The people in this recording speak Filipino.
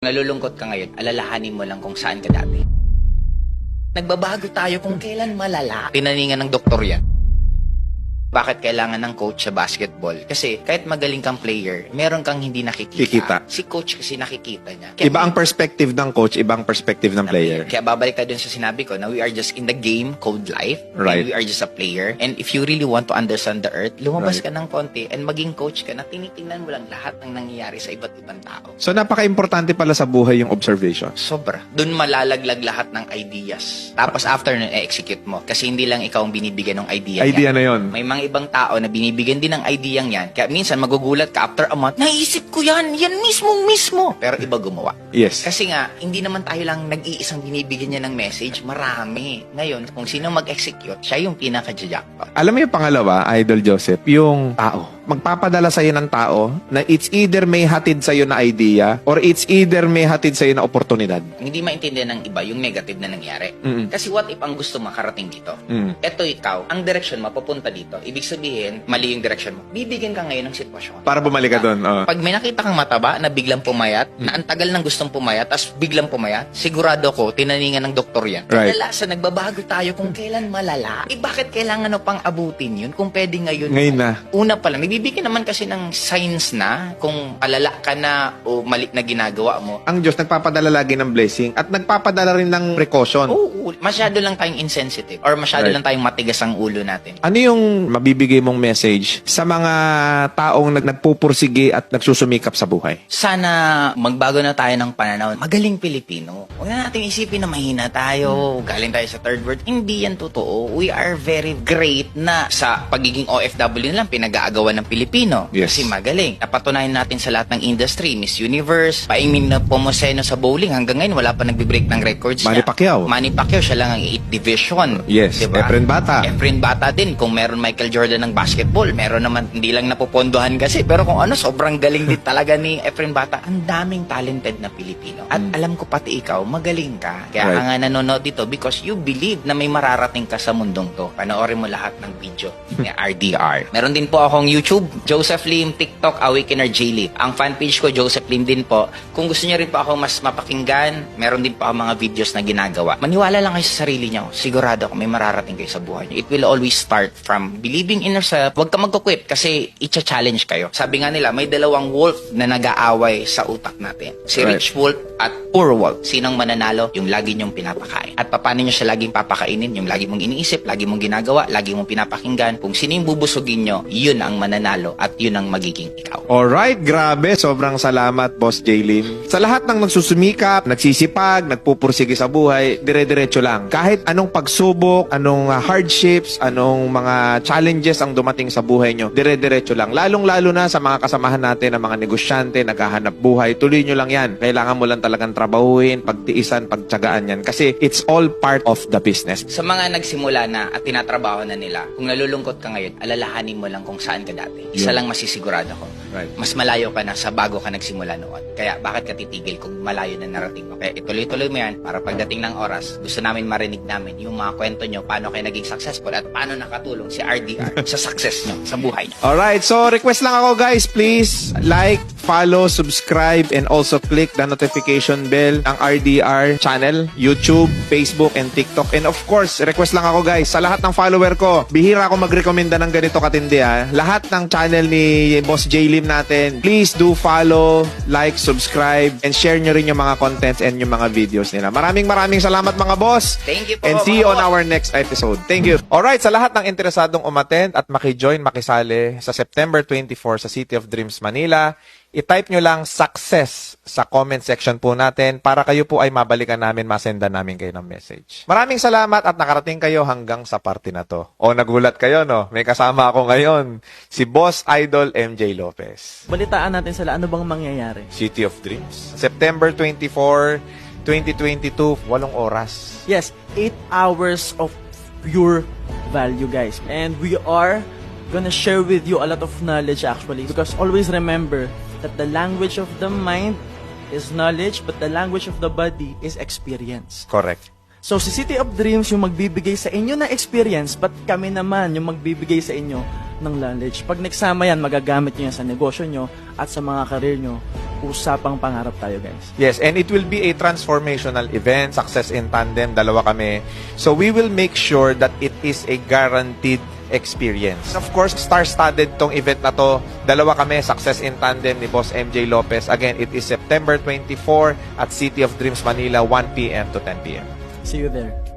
Nalulungkot ka ngayon, alalahanin mo lang kung saan ka dati. Nagbabago tayo kung kailan malala. Tinaningan ng doktor yan. Bakit kailangan ng coach sa basketball? Kasi kahit magaling kang player, meron kang hindi nakikita. Kikita. Si coach kasi nakikita niya. Iba ang perspective ng coach, iba ang perspective ng player. Kaya babalik ka dun sa sinabi ko na we are just in the game called life. Right. And we are just a player. And if you really want to understand the earth, lumabas Right. ka ng konti and maging coach ka na tinitingnan mo lang lahat ng nangyayari sa iba't ibang tao. So napaka-importante pala sa buhay yung observation. Sobra. Doon malalaglag lahat ng ideas. Tapos after nun, execute mo. Kasi hindi lang ikaw ang binibigyan ng idea. Idea niya. na yon. May mga ibang tao na binibigyan din ng idea yan. Kaya minsan magugulat ka after a month, naisip ko yan, yan mismo, mismo. Pero iba gumawa. Yes. Kasi nga, hindi naman tayo lang nag-iisang binibigyan niya ng message. Marami. Ngayon, kung sino mag-execute, siya yung pinaka-jackpot. Alam mo yung pangalawa, Idol Joseph, yung tao. Magpapadala sa'yo ng tao na it's either may hatid sa'yo na idea or it's either may hatid sa'yo na oportunidad. Hindi maintindihan ng iba yung negative na nangyari. Mm. Kasi what if ang gusto makarating dito? Mm. Eto ikaw, ang direction mapapunta dito. Ibig sabihin, mali yung direction mo. Bibigyan ka ngayon ng sitwasyon. Para bumalik ka doon. oh. Pag may nakita kang mataba na biglang pumayat, na ang tagal nang gustong pumayat, tapos biglang pumayat, sigurado ko, tinaningan ng doktor yan. Right. Kadalasan, nagbabago tayo kung kailan malala. Eh bakit kailangan no pang abutin yun kung pwede ngayon? Ngayon na. Una pa lang, nagbibigay naman kasi ng signs na kung alala ka na o mali na ginagawa mo. Ang Diyos nagpapadala lagi ng blessing at nagpapadala rin ng precaution. Oo, masyado lang tayong insensitive or masyado Right. lang tayong matigas ang ulo natin. Ano yung mabibigay mong message sa mga taong nag nagpupursige at nagsusumikap sa buhay? Sana magbago na tayo ng pananaw. Magaling Pilipino. Huwag na natin isipin na mahina tayo, galing tayo sa third world. Hindi yan totoo. We are very great na sa pagiging OFW na lang pinag-aagawan ng Pilipino. Yes. Kasi magaling. Napatunayan natin sa lahat ng industry, Miss Universe, Paimin na Pomoseno sa bowling. Hanggang ngayon, wala pa nagbe-break ng records Manny niya. Pacquiao. Manny Pacquiao, siya lang ang 8 division. Yes, Diba? Efren Bata. Efren Bata din. Kung meron Michael Jordan ng basketball, meron naman, hindi lang napupondohan kasi. Pero kung ano, sobrang galing din talaga ni Efren Bata. Ang daming talented na Pilipino. At alam ko pati ikaw, magaling ka. Kaya Right. ka nga nanonood dito because you believe na may mararating ka sa mundong to. Panoorin mo lahat ng video ni RDR. Meron din po akong YouTube, Joseph Lim, TikTok, Awakener J. Lim. Ang fanpage ko, Joseph Lim din po. Kung gusto niyo rin po ako mas mapakinggan, meron din po ako mga videos na ginagawa. Maniwala lang kayo sa sarili niyo. Sigurado ako may mararating kayo sa buhay niyo. It will always start from believing in yourself. Huwag ka magkukwit kasi itcha-challenge kayo. Sabi nga nila, may dalawang wolf na nag-aaway sa utak natin. Si Right. Rich Wolf at Poor Wolf. Sinong mananalo? Yung lagi niyong pinapakain. At paano niyo siya laging papakainin? Yung lagi mong iniisip, lagi mong ginagawa, lagi mong pinapakinggan. Kung sino yung bubusugin niyo, yun ang mananalo at yun ang magiging ikaw. Alright, grabe. Sobrang salamat, Boss Jaylin. Sa lahat ng nagsusumikap, nagsisipag, nagpupursige sa buhay, dire-diretso lang. Kahit anong pagsubok, anong uh, hardships, anong mga challenges ang dumating sa buhay nyo, dire-diretso lang. Lalong-lalo na sa mga kasamahan natin, ang mga negosyante, naghahanap buhay, tuloy nyo lang yan. Kailangan mo lang talagang trabahuin, pagtiisan, pagtsagaan yan. Kasi it's all part of the business. Sa mga nagsimula na at tinatrabaho na nila, kung nalulungkot ka ngayon, alalahanin mo lang kung saan ka dati. Isa Yun. lang masisigurado ko. Right. Mas malayo ka na sa bago ka nagsimula noon. Kaya bakit ka titigil kung malayo na narating mo? Kaya ituloy-tuloy mo yan para pagdating ng oras, gusto namin marinig namin yung mga kwento nyo, paano kayo naging successful at paano nakatulong si RDR sa success nyo, sa buhay nyo. Alright, so request lang ako guys, please like, follow, subscribe, and also click the notification bell ng RDR channel, YouTube, Facebook, and TikTok. And of course, request lang ako guys, sa lahat ng follower ko, bihira ako magrekomenda ng ganito katindi ha. Lahat ng channel ni Boss J. Lim natin, please do follow, like, subscribe, and share nyo rin yung mga contents and yung mga videos nila. Maraming maraming salamat mga boss. Thank you po. And see you on boss. our next episode. Thank you. Alright, sa lahat ng interesadong umattend at makijoin, makisali sa September 24 sa City of Dreams, Manila, i-type nyo lang success sa comment section po natin para kayo po ay mabalikan namin, masenda namin kayo ng message. Maraming salamat at nakarating kayo hanggang sa party na to. O nagulat kayo, no? May kasama ako ngayon, si Boss Idol MJ Lopez. Balitaan natin sila ano bang mangyayari. City of Dreams. September 24, 2022, walong oras. Yes, 8 hours of pure value, guys. And we are gonna share with you a lot of knowledge actually. Because always remember that the language of the mind is knowledge, but the language of the body is experience. Correct. So, si City of Dreams yung magbibigay sa inyo ng experience, but kami naman yung magbibigay sa inyo ng knowledge. Pag nagsama yan, magagamit nyo yan sa negosyo nyo at sa mga karir nyo usapang pangarap tayo guys. Yes, and it will be a transformational event, success in tandem, dalawa kami. So we will make sure that it is a guaranteed experience. Of course, star-studded tong event na to. Dalawa kami, success in tandem ni Boss MJ Lopez. Again, it is September 24 at City of Dreams, Manila, 1 p.m. to 10 p.m. See you there.